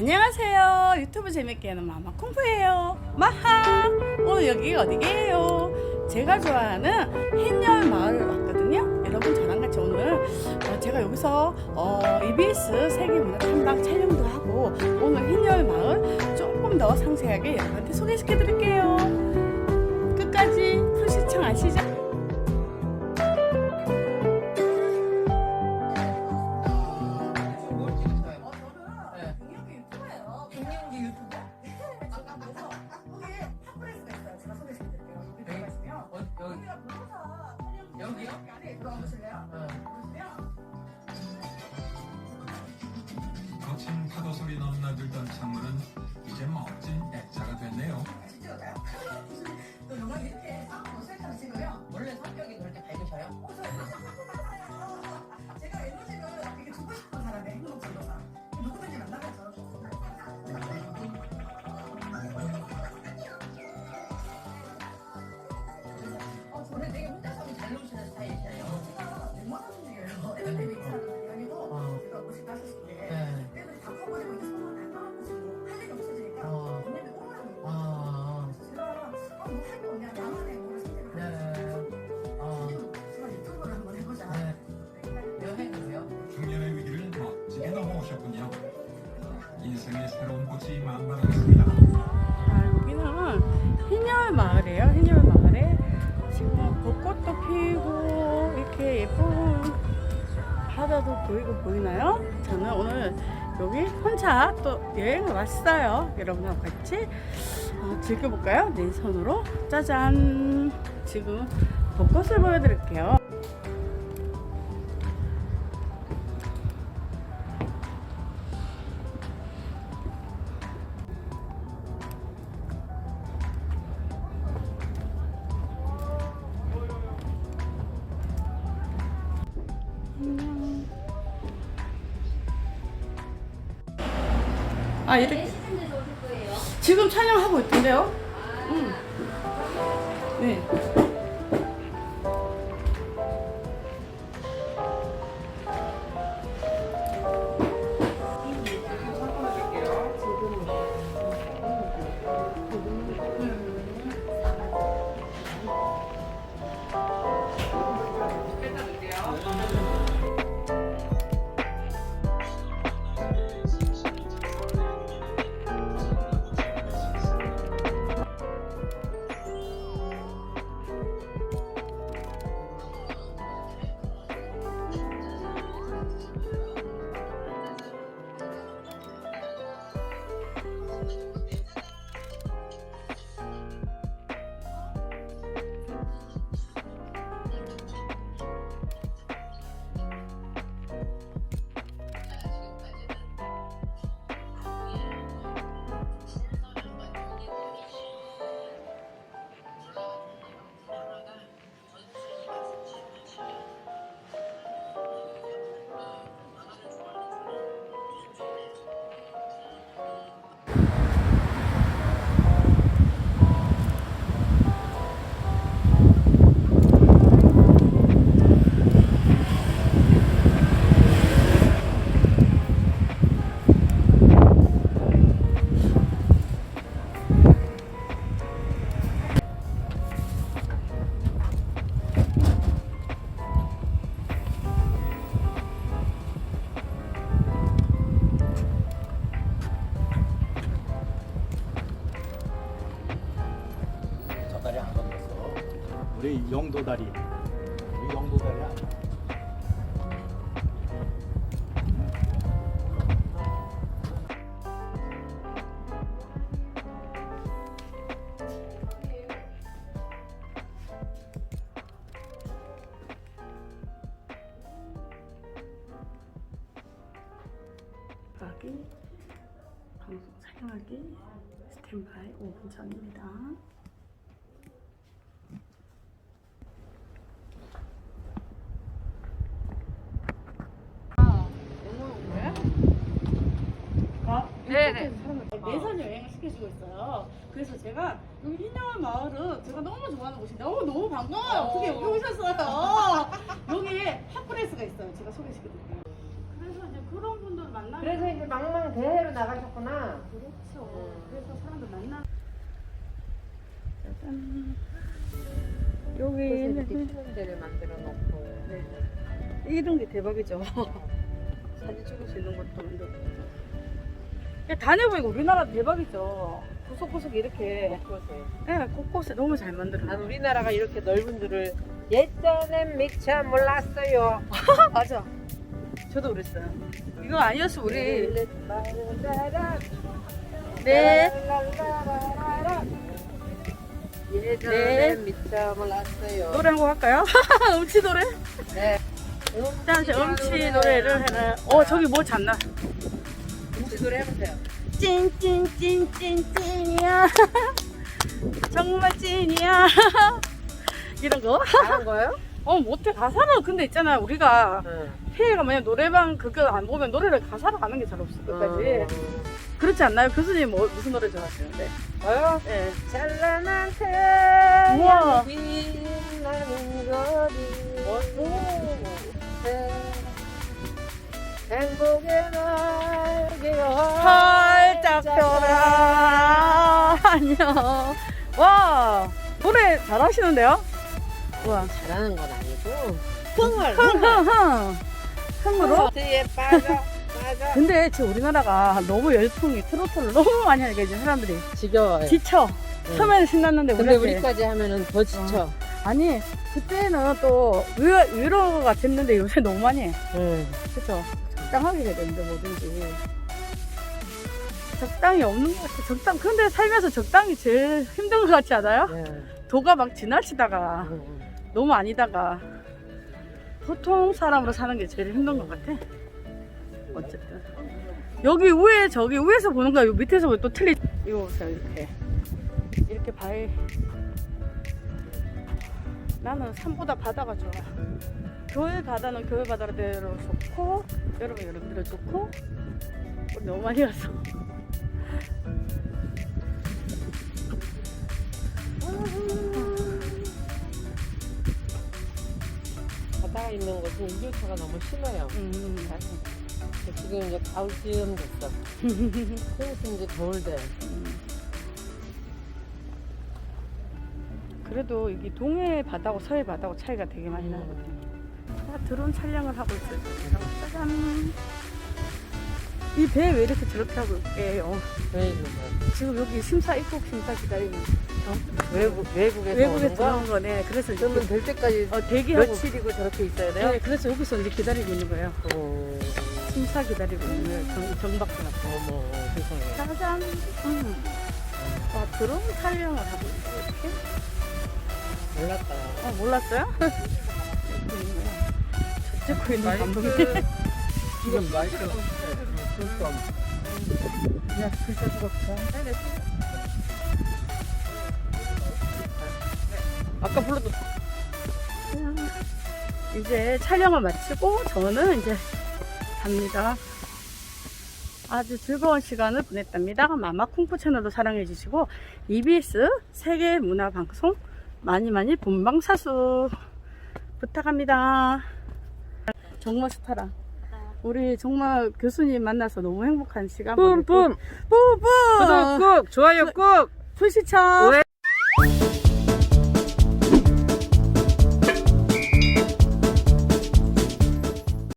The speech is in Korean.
안녕하세요. 유튜브 재밌게 하는 마마 콩푸예요. 마하! 오늘 여기 어디게요? 제가 좋아하는 흰열 마을 왔거든요. 여러분 저랑 같이 오늘 어, 제가 여기서 어, EBS 세계문화 탐방 촬영도 하고 오늘 흰열 마을 조금 더 상세하게 여러분한테 소개시켜 드릴게요. 끝까지 풀 시청하시죠. 소리 넘나들던 창문은 이제 멋진 액자가 됐네요. 만발하겠습니다. 아, 여기는 흰열 마을이에요. 흰열 마을에 지금 벚꽃도 피고 이렇게 예쁜 바다도 보이고 보이나요? 저는 오늘 여기 혼자 또 여행을 왔어요. 여러분하고 같이 어, 즐겨볼까요? 내 손으로 짜잔! 지금 벚꽃을 보여드릴게요. 아 이렇게 지금 촬영하고 있던데요? 응. 네. 저 우리 영도 다리. 우리 영도 다리 아니야. 여기 방송 촬영하기 스탠바이 5분 전입니다. 네네. 매선 여행을 시켜주고 있어요. 그래서 제가 여기 흰영원 마을은 제가 너무 좋아하는 곳인데 너무 너무 반가워요. 어떻게 여기 오셨어요? 여기 핫플레이스가 있어요. 제가 소개시켜드릴게요. 그래서 이제 그런 분들 만나. 그래서 이제 망망 대해로 나가셨구나. 그렇죠. 그래서 사람들 만나. 짜잔. 여기 있는 이렇게 쉬는 데를 만들어 놓고. 이런 게 대박이죠. 사진 찍을 수 있는 것도 만들고. 야, 다녀보니까 우리나라 대박이죠. 구석구석 이렇게 곳곳에. 예, 곳곳에 너무 잘 만들어. 난 우리나라가 이렇게 넓은 줄을 예전엔 미처 몰랐어요. 맞아. 저도 그랬어요. 이거 아니었어 우리. 네. 예전엔 미처 몰랐어요. 노래 한 곡 할까요? 음치 노래? 네. 자, 제 음치 노래를 해라. 어, 저기 뭐 잤나? 노래 해보세요. 찐찐찐찐찐이야. 정말 찐이야. 이런 거? 잘한 거예요? 어, 못해. 가사는 근데 있잖아. 우리가 응. 피해가 뭐냐 노래방 그거 안 보면 노래를 가사로 가는 게 잘 없어. 끝까지. 그렇지 않나요? 교수님 뭐, 무슨 노래 좋아하시는데? 저요? 예. 찬란한 우 잘하시는데요? 와. 잘하는 건 아니고 흥을 흥흥흥. 흥으로? 트에 빠져 빠져 근데 지금 우리나라가 너무 열풍이 트로트를 너무 많이 하니까 이제 사람들이 지겨워요 지쳐. 응. 처음에는 신났는데 근데 우리한테 우리까지 하면은 더 지쳐 아니 그때는 또 위로, 위로가 됐는데 요새 너무 많이 해. 응. 그쵸? 적당하게 해야 되는데 뭐든지. 적당히 없는 것 같아. 적당. 근데 살면서 적당히 제일 힘든 것 같지 않아요? 예. 도가 막 지나치다가. 너무 아니다가 보통 사람으로 사는 게 제일 힘든 것 같아. 어쨌든. 여기 위에 저기 위에서 보는 거야. 요 밑에서 보면 또 틀리. 이거 보세요 이렇게. 이렇게 바위. 나는 산보다 바다가 좋아. 교회 바다는 교회 바다대로 좋고 여러분 여러분들 좋고 우리 너무 많이 갔어. 바다가 있는 곳은 일교차가 너무 심해요 음. 지금 이제 가을쯤 됐어 좀 있으면 이제 겨울 돼 그래도 여기 동해 바다하고 서해 바다하고 차이가 되게 많이 음. 나거든요. 자, 드론 촬영을 하고 있어요. 짜잔. 이 배 왜 이렇게 저렇게 하고 있게요? 왜 이런 거야 지금 여기 심사 입국 심사 기다리고 있어. 외국, 외국에서 외국에 오는 거? 들어온 거네. 그래서 이제 그러면 될 때까지 어, 대기하고 며칠이고 저렇게 있어야 돼요? 네, 그래서 여기서 이제 기다리고 있는 거예요. 어, 심사 기다리고 있는 거예요. 정, 나고. 어머 세상에 짜잔. 음. 와, 드론 촬영을 하고 있어요. 이렇게. 몰랐다 어, 몰랐어요? 찍고 있는 감독님. 지금 마이크 좀 야, 글자 죽었어. 아까 불러도. 이제 촬영을 마치고 저는 이제 갑니다. 아주 즐거운 시간을 보냈답니다. 마마쿵푸 채널도 사랑해 주시고 EBS 세계 문화 방송 많이 많이 본방사수 부탁합니다. 정말 스타랑 우리 정말 교수님 만나서 너무 행복한 시간 보냈고. 뿜뿜. 뿜뿜 구독 꾹 좋아요 꾹. 풀시청